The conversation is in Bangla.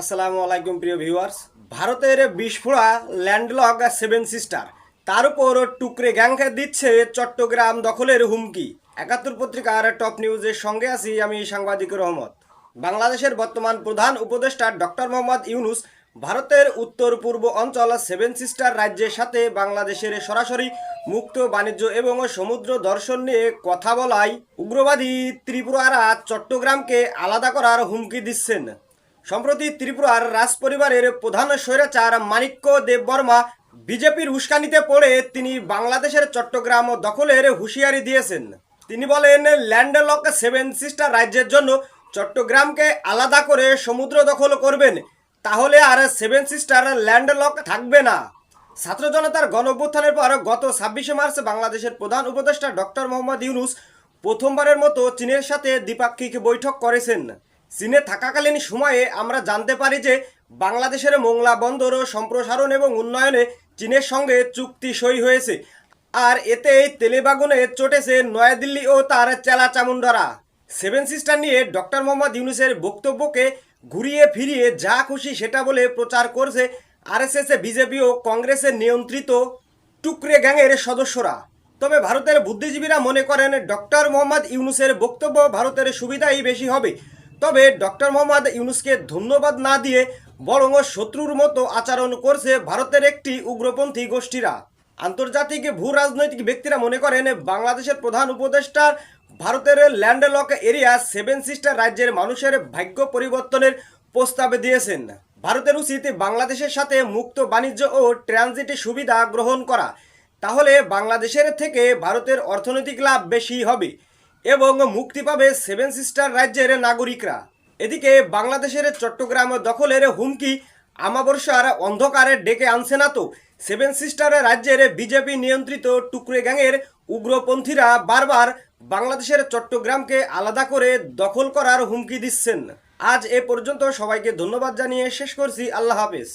আসসালামু আলাইকুম প্রিয় ভিউয়ার্স। ভারতের বিস্ফোরা ল্যান্ডলক সেভেন সিস্টার, তার উপর টুকরে গ্যাংকে দিচ্ছে চট্টগ্রাম দখলের হুমকি। একাত্তর পত্রিকার টপ নিউজের সঙ্গে আছি আমি সাংবাদিক রহমত। বাংলাদেশের বর্তমান প্রধান উপদেষ্টা ডক্টর মোহাম্মদ ইউনুস, ভারতের উত্তর পূর্ব অঞ্চল সেভেন সিস্টার রাজ্যের সাথে বাংলাদেশের সরাসরি মুক্ত বাণিজ্য এবং সমুদ্র দর্শন নিয়ে কথা বলায় উগ্রবাদী ত্রিপুরারা চট্টগ্রামকে আলাদা করার হুমকি দিচ্ছেন। সম্প্রতি ত্রিপুরার রাজ পরিবারের প্রধান স্বৈরাচার মাণিক্য দেববর্মা বিজেপির উস্কানিতে পড়ে তিনি বাংলাদেশের চট্টগ্রাম দখলের হুঁশিয়ারি দিয়েছেন। তিনি বলেন, ল্যান্ডলক সেভেন সিস্টার রাজ্যের জন্য চট্টগ্রামকে আলাদা করে সমুদ্র দখল করবেন, তাহলে আর সেভেন সিস্টার ল্যান্ডলক থাকবে না। ছাত্র জনতার গণ পর গত ছাব্বিশে মার্চ বাংলাদেশের প্রধান উপদেষ্টা ডক্টর মোহাম্মদ ইউনুস প্রথমবারের মতো চীনের সাথে দ্বিপাক্ষিক বৈঠক করেছেন। চীনে থাকাকালীন সময়ে আমরা জানতে পারি যে বাংলাদেশের মোংলা বন্দর ও সম্প্রসারণ এবং উন্নয়নে চীনের সঙ্গে চুক্তি সই হয়েছে। আর এতে তেলেবাগুনে চটেছে নয়াদিল্লি ও তার চেলা চামুন্ডারা সেভেন সিস্টার নিয়ে ডক্টর মোহাম্মদ ইউনুসের বক্তব্যকে ঘুরিয়ে ফিরিয়ে যা খুশি সেটা বলে প্রচার করছে আরএসএস বিজেপি ও কংগ্রেসের নিয়ন্ত্রিত টুকরে গ্যাংয়ের সদস্যরা। তবে ভারতের বুদ্ধিজীবীরা মনে করেন, ডক্টর মোহাম্মদ ইউনুসের বক্তব্য ভারতের সুবিধাই বেশি হবে। তবে ডক্টর মোহাম্মদ ইউনুসকে ধন্যবাদ না দিয়ে বরং শত্রুর মতো আচরণ করছে ভারতের একটি উগ্রপন্থী গোষ্ঠীরা। আন্তর্জাতিক ভূ রাজনৈতিক ব্যক্তিরা মনে করেন বাংলাদেশের প্রধান উপদেষ্টার ভারতের ল্যান্ডলক এরিয়া সেভেন সিস্টার রাজ্যের মানুষের ভাগ্য পরিবর্তনের প্রস্তাব দিয়েছেন। ভারতের উচিত বাংলাদেশের সাথে মুক্ত বাণিজ্য ও ট্রানজিট সুবিধা গ্রহণ করা। তাহলে বাংলাদেশের থেকে ভারতের অর্থনৈতিক লাভ বেশি হবে। এবং মুক্তি পাবে সেভেন সিস্টার রাজ্যের নাগরিকরা। এদিকে বাংলাদেশের চট্টগ্রাম দখলের হুমকি আমাবর্ষার অন্ধকারে ডেকে আনছে না তো সেভেন সিস্টার রাজ্যের বিজেপি নিয়ন্ত্রিত টুকরে গ্যাংয়ের উগ্রপন্থীরা বারবার বাংলাদেশের চট্টগ্রামকে আলাদা করে দখল করার হুমকি দিচ্ছেন। আজ এ পর্যন্ত সবাইকে ধন্যবাদ জানিয়ে শেষ করছি। আল্লাহ হাফেজ।